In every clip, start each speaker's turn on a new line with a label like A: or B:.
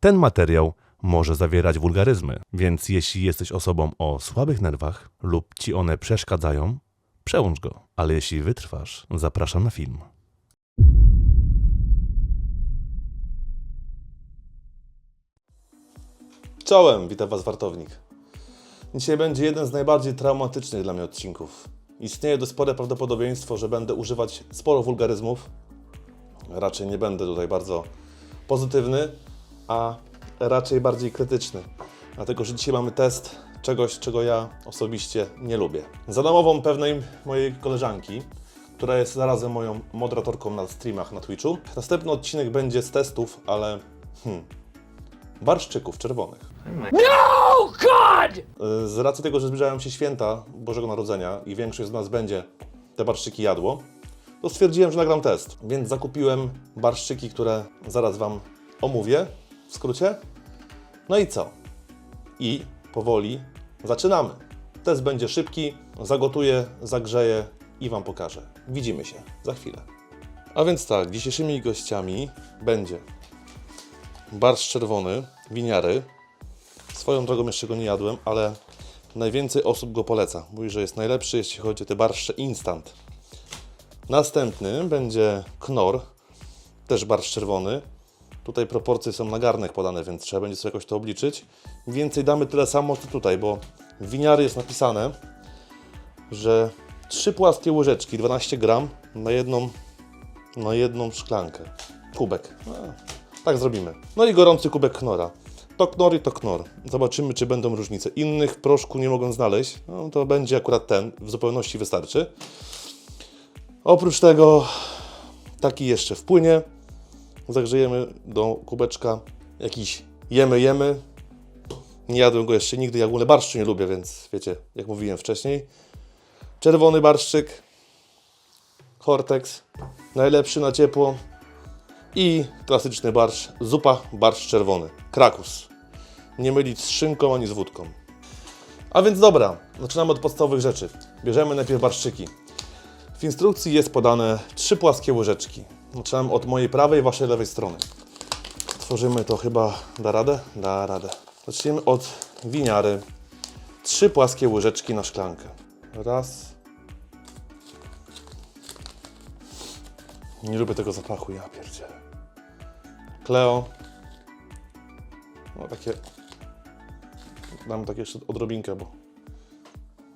A: Ten materiał może zawierać wulgaryzmy, więc jeśli jesteś osobą o słabych nerwach lub ci one przeszkadzają, przełącz go. Ale jeśli wytrwasz, zapraszam na film.
B: Czołem, witam Was wartownik. Dzisiaj będzie jeden z najbardziej traumatycznych dla mnie odcinków. Istnieje dość spore prawdopodobieństwo, że będę używać sporo wulgaryzmów. Raczej nie będę tutaj bardzo pozytywny, a raczej bardziej krytyczny. Dlatego, że dzisiaj mamy test czegoś, czego ja osobiście nie lubię. Za namową pewnej mojej koleżanki, która jest zarazem moją moderatorką na streamach na Twitchu. Następny odcinek będzie z testów, ale hmm, barszczyków czerwonych. Y, Z racji tego, że zbliżają się święta Bożego Narodzenia i większość z nas będzie te barszczyki jadło, to stwierdziłem, że nagram test. Więc zakupiłem barszczyki, które zaraz Wam omówię w skrócie. No i co? I powoli zaczynamy. Test będzie szybki, zagotuję, zagrzeję i Wam pokażę. Widzimy się za chwilę. A więc tak, dzisiejszymi gościami będzie barszcz czerwony, winiary, Swoją drogą jeszcze go nie jadłem, ale najwięcej osób go poleca. Mówi, że jest najlepszy, jeśli chodzi o te barszcze instant. Następny będzie knor, też barszcz czerwony. Tutaj proporcje są na garnek podane, więc trzeba będzie sobie jakoś to obliczyć. Więcej damy tyle samo co tutaj, bo w winiary jest napisane, że trzy płaskie łyżeczki, 12 gram na jedną, na jedną szklankę. Kubek. Tak zrobimy. No i gorący kubek knora. To knor i to knor. Zobaczymy, czy będą różnice. Innych proszku nie mogę znaleźć. No to będzie akurat ten. W zupełności wystarczy. Oprócz tego taki jeszcze wpłynie. Zagrzejemy do kubeczka jakiś jemy, jemy. Nie jadłem go jeszcze nigdy. Ja w ogóle barszczu nie lubię, więc wiecie, jak mówiłem wcześniej. Czerwony barszczyk. Hortex. Najlepszy na ciepło. I klasyczny barszcz, zupa, barszcz czerwony, krakus. Nie mylić z szynką ani z wódką. A więc dobra, zaczynamy od podstawowych rzeczy. Bierzemy najpierw barszczyki. W instrukcji jest podane trzy płaskie łyżeczki. Zaczynam od mojej prawej, waszej lewej strony. Tworzymy to chyba, da radę? Da radę. Zaczniemy od winiary. Trzy płaskie łyżeczki na szklankę. Raz. Nie lubię tego zapachu, ja pierdzielę. Kleo. No takie. Dam tak jeszcze odrobinkę, bo.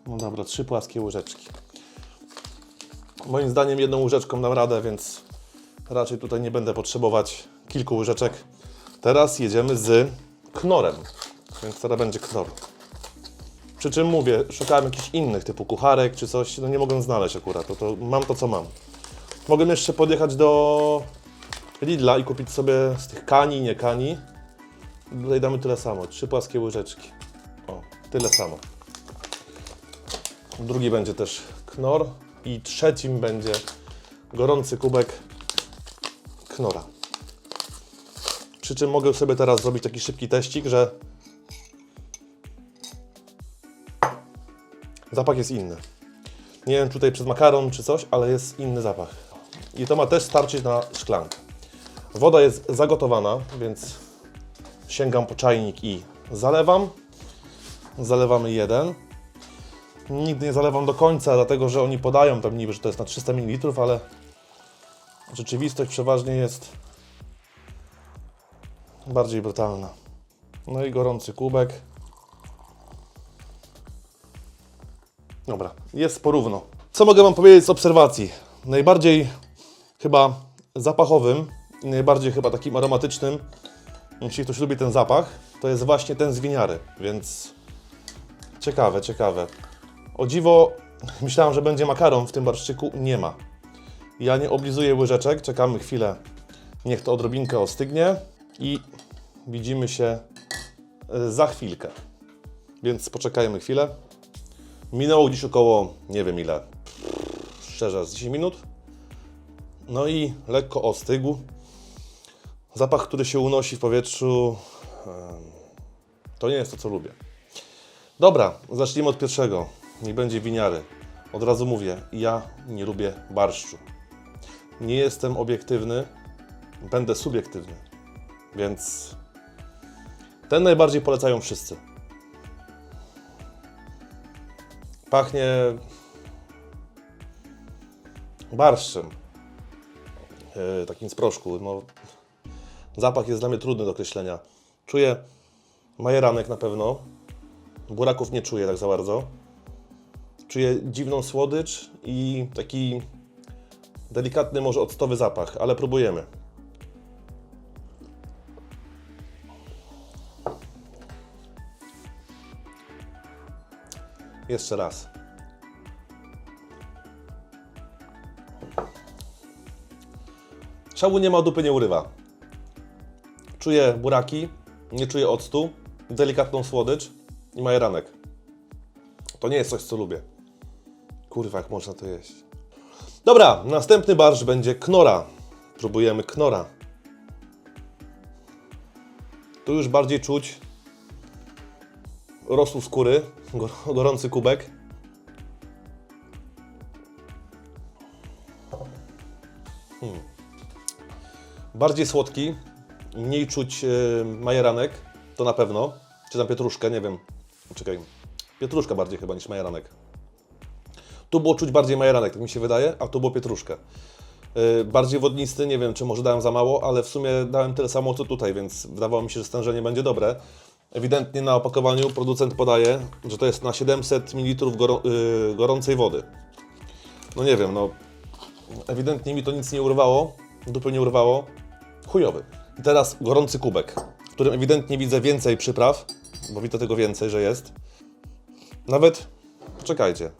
B: No dobra, trzy płaskie łyżeczki. Moim zdaniem jedną łyżeczką dam radę, więc raczej tutaj nie będę potrzebować kilku łyżeczek. Teraz jedziemy z knorem, więc teraz będzie knor. Przy czym mówię, szukałem jakichś innych typu kucharek czy coś, no nie mogę znaleźć akurat, to, to mam to co mam. Mogę jeszcze podjechać do Lidla i kupić sobie z tych kani, nie kani. Tutaj damy tyle samo, trzy płaskie łyżeczki. O, tyle samo. Drugi będzie też knor i trzecim będzie gorący kubek knora. Przy czym mogę sobie teraz zrobić taki szybki teścik, że zapach jest inny. Nie wiem, tutaj przez makaron czy coś, ale jest inny zapach. I to ma też starczyć na szklankę. Woda jest zagotowana, więc sięgam po czajnik i zalewam. Zalewamy jeden. Nigdy nie zalewam do końca, dlatego że oni podają tam niby, że to jest na 300 ml, ale rzeczywistość przeważnie jest bardziej brutalna. No i gorący kubek. Dobra, jest porówno. Co mogę Wam powiedzieć z obserwacji? Najbardziej chyba zapachowym i najbardziej chyba takim aromatycznym, jeśli ktoś lubi ten zapach, to jest właśnie ten z winiary, więc ciekawe, ciekawe. O dziwo, myślałem, że będzie makaron w tym barszczyku, nie ma. Ja nie oblizuję łyżeczek, czekamy chwilę, niech to odrobinkę ostygnie i widzimy się e, za chwilkę. Więc poczekajmy chwilę. Minęło gdzieś około, nie wiem ile, szczerze, z 10 minut. No i lekko ostygł. Zapach, który się unosi w powietrzu, to nie jest to, co lubię. Dobra, zacznijmy od pierwszego. Nie będzie winiary. Od razu mówię, ja nie lubię barszczu. Nie jestem obiektywny, będę subiektywny. Więc Ten najbardziej polecają wszyscy. Pachnie barszczem. Yy, takim z proszku. No, zapach jest dla mnie trudny do określenia. Czuję majeranek na pewno. Buraków nie czuję tak za bardzo. Czuję dziwną słodycz i taki delikatny, może octowy zapach, ale próbujemy. Jeszcze raz. Szału nie ma, dupy nie urywa. Czuję buraki, nie czuję octu, delikatną słodycz i majeranek. To nie jest coś, co lubię. Kurwa, jak można to jeść. Dobra, następny barsz będzie knora. Próbujemy knora. Tu już bardziej czuć rosół skóry, gor- gorący kubek. Hmm. Bardziej słodki, mniej czuć yy, majeranek, to na pewno. Czy tam pietruszkę, nie wiem. Czekaj, pietruszka bardziej chyba niż majeranek. Tu było czuć bardziej majeranek, tak mi się wydaje, a tu było pietruszkę. Yy, bardziej wodnisty, nie wiem, czy może dałem za mało, ale w sumie dałem tyle samo co tutaj, więc wydawało mi się, że stężenie będzie dobre. Ewidentnie na opakowaniu producent podaje, że to jest na 700 ml yy, gorącej wody. No nie wiem, no ewidentnie mi to nic nie urwało, dupy nie urwało. Chujowy. I teraz gorący kubek, w którym ewidentnie widzę więcej przypraw, bo widzę tego więcej, że jest. Nawet, poczekajcie.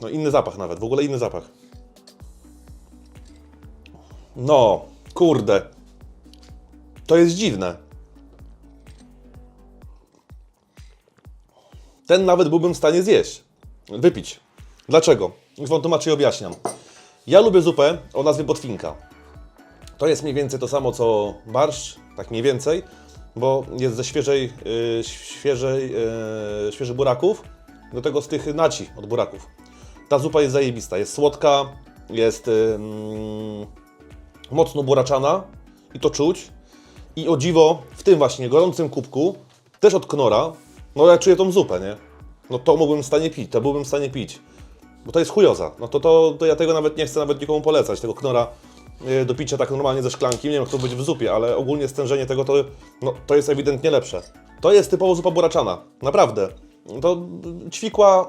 B: No inny zapach nawet, w ogóle inny zapach. No, kurde. To jest dziwne. Ten nawet byłbym w stanie zjeść, wypić. Dlaczego? Już Wam tłumaczę i objaśniam. Ja lubię zupę o nazwie botwinka. To jest mniej więcej to samo co barszcz, tak mniej więcej, bo jest ze świeżej, yy, świeżej, yy, świeżych buraków, do tego z tych naci od buraków. Ta zupa jest zajebista, jest słodka, jest mocno buraczana i to czuć. I o dziwo, w tym właśnie gorącym kubku, też od knora, no ja czuję tą zupę, nie? No to mógłbym w stanie pić, to byłbym w stanie pić. Bo to jest chujoza. No to, to, to ja tego nawet nie chcę nawet nikomu polecać, tego knora yy, do picia tak normalnie ze szklanki. Nie wiem, jak to będzie w zupie, ale ogólnie stężenie tego to, no, to jest ewidentnie lepsze. To jest typowo zupa buraczana. Naprawdę. To yy, ćwikła,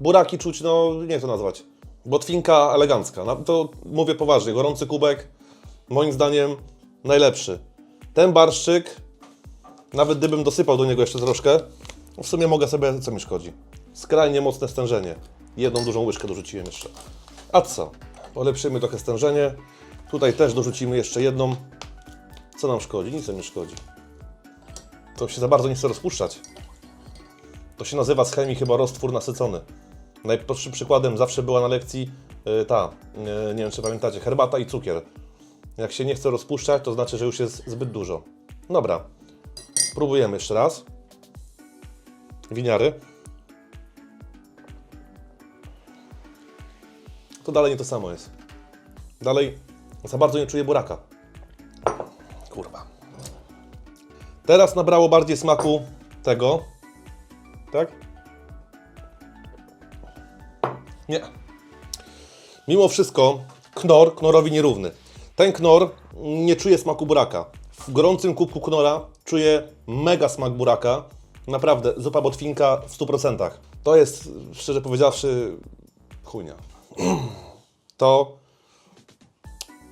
B: buraki czuć, no nie wiem to nazwać. Botwinka elegancka. No, to mówię poważnie, gorący kubek, moim zdaniem najlepszy. Ten barszczyk, nawet gdybym dosypał do niego jeszcze troszkę, w sumie mogę sobie, co mi szkodzi. Skrajnie mocne stężenie. Jedną dużą łyżkę dorzuciłem jeszcze. A co? Polepszymy trochę stężenie. Tutaj też dorzucimy jeszcze jedną. Co nam szkodzi? Nic nam nie szkodzi. To się za bardzo nie chce rozpuszczać. To się nazywa z chemii chyba roztwór nasycony. Najprostszym przykładem zawsze była na lekcji y, ta, y, nie wiem czy pamiętacie, herbata i cukier. Jak się nie chce rozpuszczać, to znaczy, że już jest zbyt dużo. Dobra, spróbujemy jeszcze raz. Winiary. To dalej nie to samo jest. Dalej za bardzo nie czuję buraka. Kurwa. Teraz nabrało bardziej smaku tego. Tak? Nie. Mimo wszystko, knor knorowi nierówny. Ten knor nie czuje smaku buraka. W gorącym kubku knora czuję mega smak buraka. Naprawdę, zupa botwinka w 100%. To jest, szczerze powiedziawszy, chujnia. To,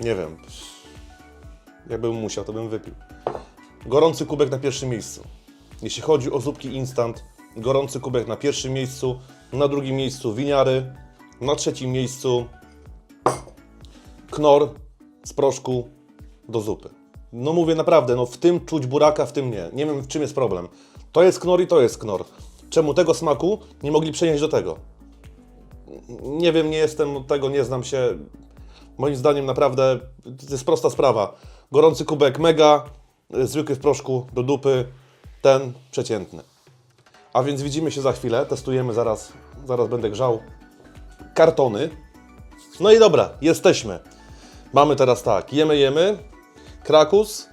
B: nie wiem, jakbym musiał, to bym wypił. Gorący kubek na pierwszym miejscu. Jeśli chodzi o zupki instant, gorący kubek na pierwszym miejscu, na drugim miejscu winiary, na trzecim miejscu knor z proszku do zupy. No mówię naprawdę, no w tym czuć buraka, w tym nie. Nie wiem w czym jest problem. To jest knor i to jest knor. Czemu tego smaku nie mogli przenieść do tego? Nie wiem, nie jestem od tego, nie znam się. Moim zdaniem naprawdę to jest prosta sprawa. Gorący kubek mega, zwykły w proszku do dupy, ten przeciętny. A więc widzimy się za chwilę, testujemy zaraz, zaraz będę grzał kartony. No i dobra, jesteśmy. Mamy teraz tak, jemy, jemy. Krakus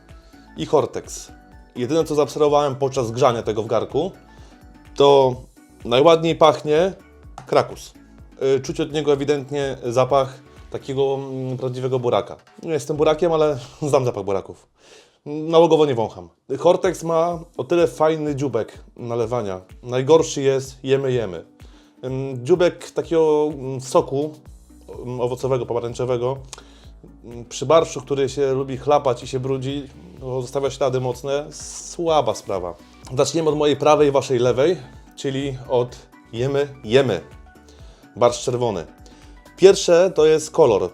B: i Hortex. Jedyne co zaobserwowałem podczas grzania tego w garku, to najładniej pachnie Krakus. Y, Czuć od niego ewidentnie zapach takiego mm, prawdziwego buraka. Nie jestem burakiem, ale znam zapach buraków. Nałogowo nie wącham. Hortex ma o tyle fajny dziubek nalewania. Najgorszy jest jemy, jemy. Dziubek takiego mm, soku ym, owocowego, pomarańczowego ym, przy barszu, który się lubi chlapać i się brudzi, no, zostawia ślady mocne, słaba sprawa. Zaczniemy od mojej prawej, waszej lewej, czyli od jemy, jemy. Barszcz czerwony. Pierwsze to jest kolor.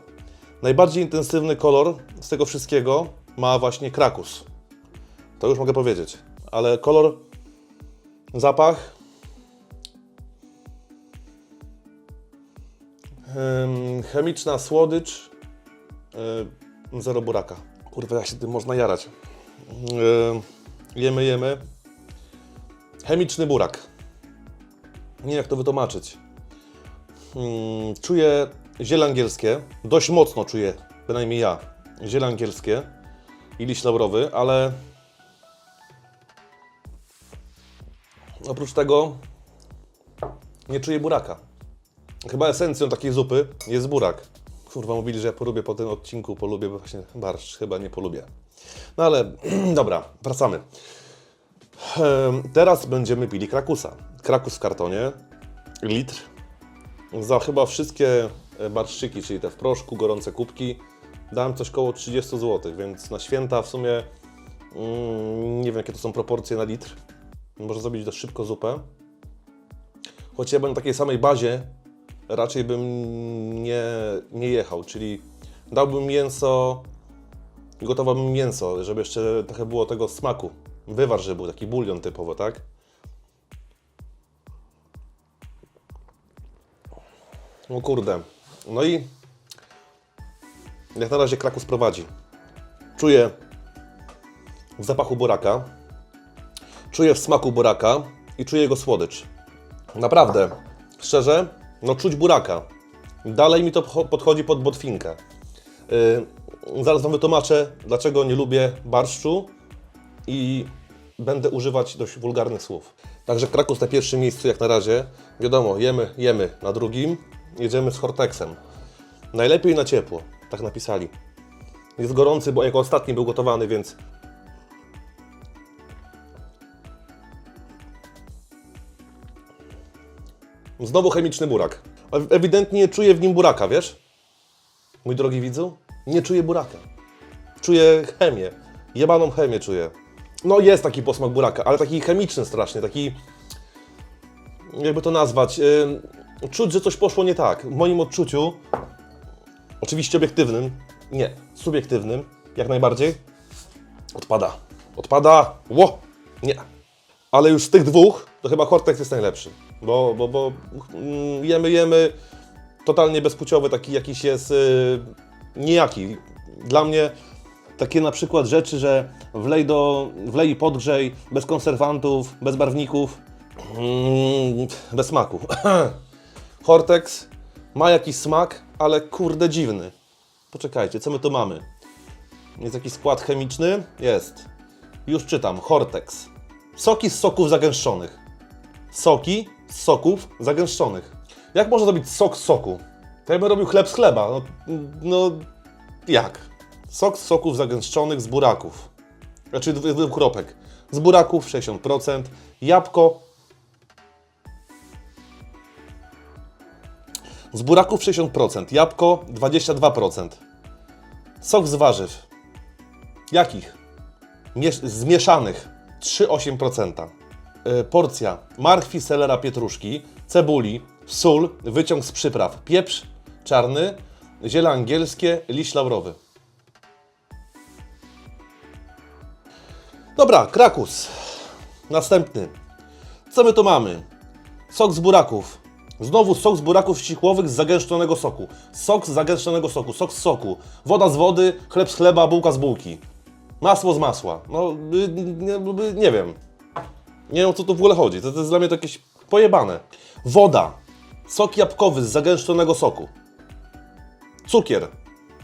B: Najbardziej intensywny kolor z tego wszystkiego ma właśnie krakus. To już mogę powiedzieć. Ale kolor, zapach. Chemiczna słodycz. zero buraka. Kurwa, jak się tym można jarać. Em, jemy, jemy. Chemiczny burak. Nie wiem jak to wytłumaczyć. Mm, czuję ziele angielskie, dość mocno czuję, bynajmniej ja, ziele angielskie i liść laurowy, ale oprócz tego nie czuję buraka. Chyba esencją takiej zupy jest burak. Kurwa, mówili, że ja polubię po tym odcinku, polubię właśnie barszcz, chyba nie polubię. No ale dobra, wracamy. Em, Teraz będziemy pili krakusa. Krakus w kartonie, litr, za chyba wszystkie e, barszczyki, czyli te w proszku, gorące kubki, dałem coś koło 30 zł, więc na święta w sumie mm, nie wiem jakie to są proporcje na litr. Można zrobić dość szybko zupę. Choć ja bym na takiej samej bazie raczej bym nie, nie jechał, czyli dałbym mięso, gotowałbym mięso, żeby jeszcze trochę było tego smaku. Wywar, żeby był taki bulion typowo, tak? O kurde. No i jak na razie Krakus prowadzi. Czuję w zapachu buraka, czuję w smaku buraka i czuję jego słodycz. Naprawdę, szczerze, no czuć buraka. Dalej mi to po- podchodzi pod botwinkę. Yy, zaraz Wam wytłumaczę, dlaczego nie lubię barszczu i będę używać dość wulgarnych słów. Także Krakus na pierwszym miejscu jak na razie. Wiadomo, jemy, jemy na drugim. Jedziemy z Hortexem. Najlepiej na ciepło, tak napisali. Jest gorący, bo jako ostatni był gotowany, więc Znowu chemiczny burak. Ew- Ewidentnie nie czuję w nim buraka, wiesz? Mój drogi widzu? Nie czuję buraka. Czuję chemię. Jebaną chemię czuję. No jest taki posmak buraka, ale taki chemiczny strasznie, taki... Jakby to nazwać? Ym, czuć, że coś poszło nie tak. W moim odczuciu, oczywiście obiektywnym, nie, subiektywnym, jak najbardziej, odpada. Odpada! Ło! Nie. Ale już z tych dwóch, to chyba Hortex jest najlepszy. Bo, bo, bo mm, jemy, jemy, totalnie bezpłciowy, taki jakiś jest y, nijaki. Dla mnie takie na przykład rzeczy, że wlej, do, wlej i podgrzej, bez konserwantów, bez barwników, mm, bez smaku. Hortex ma jakiś smak, ale kurde dziwny. Poczekajcie, co my tu mamy? Jest jakiś skład chemiczny? Jest. Już czytam. Hortex. Soki z soków zagęszczonych. Soki soków zagęszczonych. Jak można zrobić sok z soku? To jakbym robił chleb z chleba. No, no jak? Sok z soków zagęszczonych z buraków. Znaczy dw- dwóch kropek. Z buraków 60%, jabłko z buraków 60%, jabłko 22%. Sok z warzyw. Jakich? Miesz- zmieszanych 3,8%. Y, porcja marchwi, selera, pietruszki, cebuli, sól, wyciąg z przypraw, pieprz czarny, ziele angielskie, liść laurowy. Dobra, krakus. Następny. Co my tu mamy? Sok z buraków. Znowu sok z buraków ścichłowych z zagęszczonego soku. Sok z zagęszczonego soku, sok z soku. Woda z wody, chleb z chleba, bułka z bułki. Masło z masła. No, y, nie, y, nie wiem. Nie wiem o co tu w ogóle chodzi. To, to jest dla mnie to jakieś pojebane. Woda. Sok jabłkowy z zagęszczonego soku. Cukier.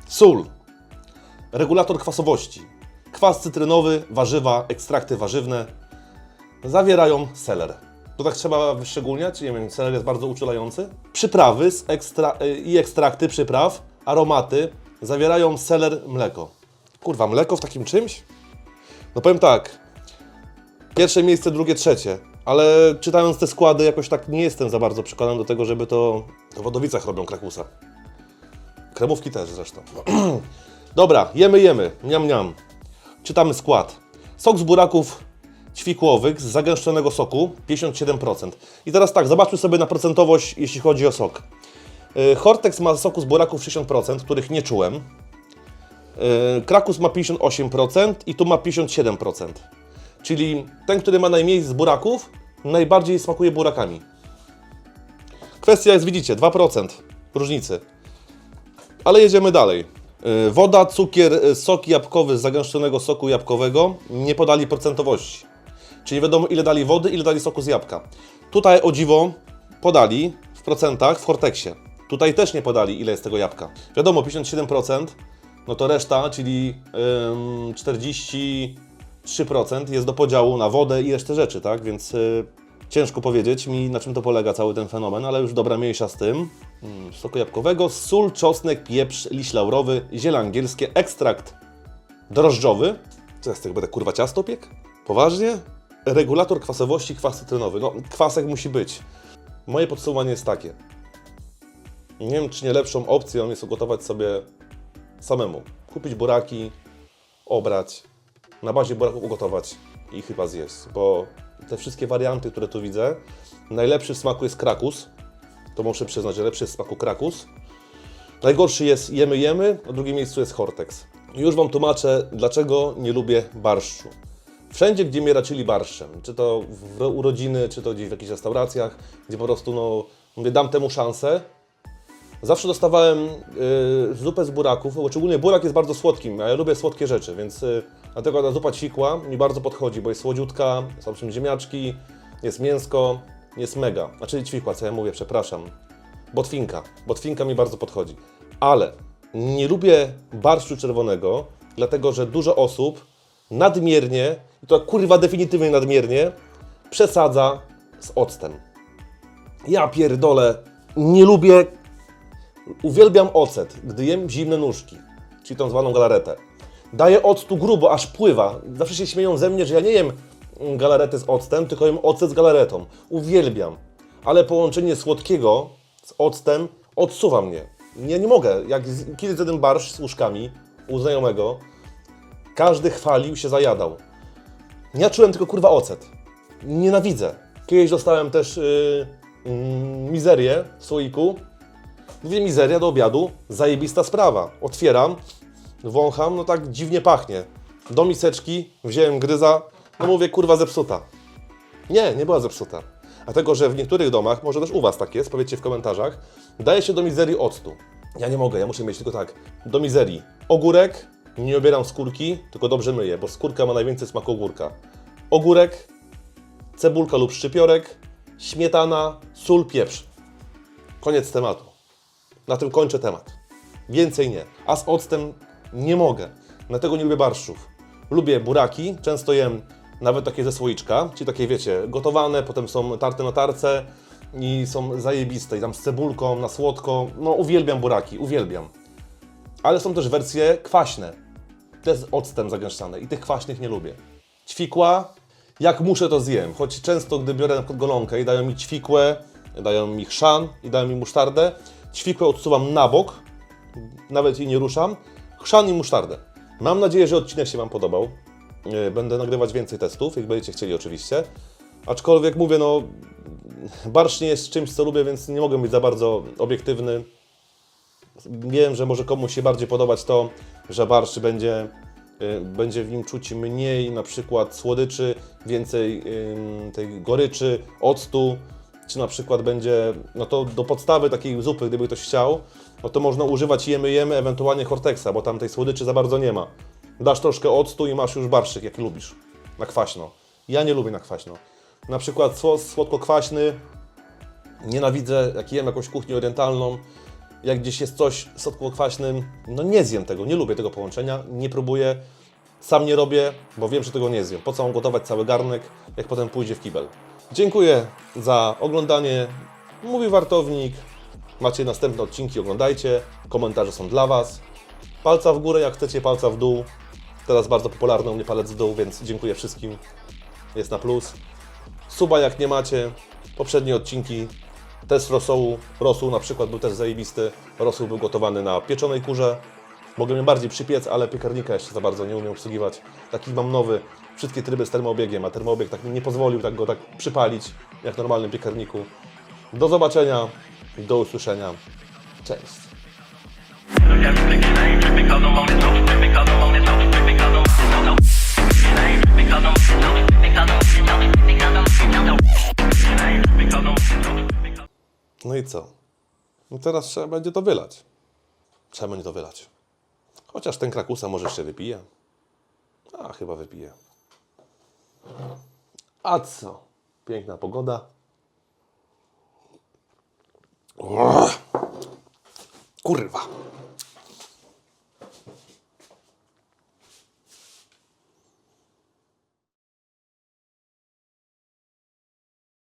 B: Sól. Regulator kwasowości. Kwas cytrynowy, warzywa, ekstrakty warzywne zawierają seler. To tak trzeba wyszczególniać, nie wiem, seler jest bardzo uczulający. Przyprawy z ekstra, y, i ekstrakty przypraw, aromaty zawierają seler, mleko. Kurwa, mleko w takim czymś? No powiem tak, pierwsze miejsce, drugie, trzecie, ale czytając te składy jakoś tak nie jestem za bardzo przekonany do tego, żeby to w Wodowicach robią krakusa. Kremówki też zresztą. Dobra, jemy, jemy, niam, niam. Czytamy skład. Sok z buraków ćwikłowych z zagęszczonego soku 57%. I teraz tak, zobaczmy sobie na procentowość, jeśli chodzi o sok. Yy, Hortex ma soku z buraków 60%, których nie czułem. Yy, Krakus ma 58% i tu ma 57%. Czyli ten, który ma najmniej z buraków, najbardziej smakuje burakami. Kwestia jest, widzicie, 2% różnicy. Ale jedziemy dalej. Yy, Woda, cukier, yy, sok jabłkowy z zagęszczonego soku jabłkowego nie podali procentowości. Czyli wiadomo ile dali wody, ile dali soku z jabłka. Tutaj o dziwo podali w procentach w Hortexie. Tutaj też nie podali ile jest tego jabłka. Wiadomo 57%, no to reszta, czyli ym, 43% jest do podziału na wodę i resztę rzeczy, tak? Więc y, ciężko powiedzieć mi na czym to polega cały ten fenomen, ale już dobra mniejsza z tym. Mm, soku jabłkowego, sól, czosnek, pieprz, liść laurowy, ziele angielskie, ekstrakt drożdżowy. Co ja z tego będę kurwa ciasto piek? Poważnie? Regulator kwasowości, kwas cytrynowy. No, kwasek musi być. Moje podsumowanie jest takie. Nie wiem, czy nie lepszą opcją jest ugotować sobie samemu. Kupić buraki, obrać, na bazie buraków ugotować i chyba zjeść. Bo te wszystkie warianty, które tu widzę, najlepszy w smaku jest krakus. To muszę przyznać, że lepszy jest w smaku krakus. Najgorszy jest jemy jemy, na drugim miejscu jest Hortex. Już Wam tłumaczę, dlaczego nie lubię barszczu. Wszędzie, gdzie mnie raczyli barszczem, czy to w urodziny, czy to gdzieś w jakichś restauracjach, gdzie po prostu, no, mówię, dam temu szansę, zawsze dostawałem y, zupę z buraków, szczególnie burak jest bardzo słodkim, a ja lubię słodkie rzeczy, więc y, dlatego ta zupa ćwikła mi bardzo podchodzi, bo jest słodziutka, są tym ziemniaczki, jest mięsko, jest mega. Znaczy ćwikła, co ja mówię, przepraszam. Botwinka. Botwinka mi bardzo podchodzi. Ale nie lubię barszczu czerwonego, dlatego że dużo osób nadmiernie, i to kurwa definitywnie nadmiernie, przesadza z octem. Ja pierdolę, nie lubię, uwielbiam ocet, gdy jem zimne nóżki, czyli tą zwaną galaretę. Daję octu grubo, aż pływa. Zawsze się śmieją ze mnie, że ja nie jem galaretę z octem, tylko jem ocet z galaretą. Uwielbiam. Ale połączenie słodkiego z octem odsuwa mnie. Nie, nie mogę. Jak kiedyś zjadłem barszcz z łóżkami u znajomego, każdy chwalił, się zajadał. Ja czułem tylko kurwa ocet. Nienawidzę. Kiedyś dostałem też yy, yy, mizerię w słoiku. Mówię, mizeria do obiadu, zajebista sprawa. Otwieram, wącham, no tak dziwnie pachnie. Do miseczki wziąłem gryza, no mówię, kurwa zepsuta. Nie, nie była zepsuta. Dlatego, że w niektórych domach, może też u Was tak jest, powiedzcie w komentarzach, daje się do mizerii octu. Ja nie mogę, ja muszę mieć tylko tak. Do mizerii ogórek, nie obieram skórki, tylko dobrze myję, bo skórka ma najwięcej smaku ogórka. Ogórek, cebulka lub szczypiorek, śmietana, sól, pieprz. Koniec tematu. Na tym kończę temat. Więcej nie. A z octem nie mogę. Dlatego nie lubię barszczów. Lubię buraki, często jem nawet takie ze słoiczka, czyli takie wiecie, gotowane, potem są tarte na tarce i są zajebiste. I tam z cebulką, na słodko. No uwielbiam buraki, uwielbiam. Ale są też wersje kwaśne. Te z octem zagęszczane i tych kwaśnych nie lubię. Ćwikła, jak muszę to zjem, choć często gdy biorę na golonkę i dają mi ćwikłę, dają mi chrzan i dają mi musztardę, ćwikłę odsuwam na bok, nawet jej nie ruszam, chrzan i musztardę. Mam nadzieję, że odcinek się Wam podobał. Yy, Będę nagrywać więcej testów, jak będziecie chcieli oczywiście. Aczkolwiek mówię, no barszcz nie jest czymś, co lubię, więc nie mogę być za bardzo obiektywny. Wiem, że może komuś się bardziej podobać to, że barszcz będzie, y, będzie w nim czuć mniej na przykład słodyczy, więcej tej goryczy, octu, czy na przykład będzie, no to do podstawy takiej zupy, gdyby ktoś chciał, no to można używać jemy, jemy, ewentualnie Hortexa, bo tam tej słodyczy za bardzo nie ma. Dasz troszkę octu i masz już barszczyk, jaki lubisz, na kwaśno. Ja nie lubię na kwaśno. Na przykład sos słodko-kwaśny, nienawidzę, jak jem jakąś kuchnię orientalną, jak gdzieś jest coś słodko-kwaśnym, no nie zjem tego, nie lubię tego połączenia, nie próbuję. Sam nie robię, bo wiem, że tego nie zjem. Po co mam gotować cały garnek, jak potem pójdzie w kibel. Dziękuję za oglądanie. Mówi Wartownik. Macie następne odcinki, oglądajcie. Komentarze są dla Was. Palca w górę, jak chcecie, palca w dół. Teraz bardzo popularny u mnie palec w dół, więc dziękuję wszystkim. Jest na plus. Suba jak nie macie. Poprzednie odcinki. Test rosołu. Rosół na przykład był też zajebisty. Rosół był gotowany na pieczonej kurze. Mogłem je bardziej przypiec, ale piekarnika jeszcze za bardzo nie umiem obsługiwać. Taki mam nowy. Wszystkie tryby z termoobiegiem, a termoobieg tak mi nie pozwolił tak go tak przypalić jak w normalnym piekarniku. Do zobaczenia. Do usłyszenia. Cześć. No i co? No teraz trzeba będzie to wylać. Trzeba będzie to wylać. Chociaż ten krakusa może jeszcze wypije. A, chyba wypije. A co? Piękna pogoda. Kurwa.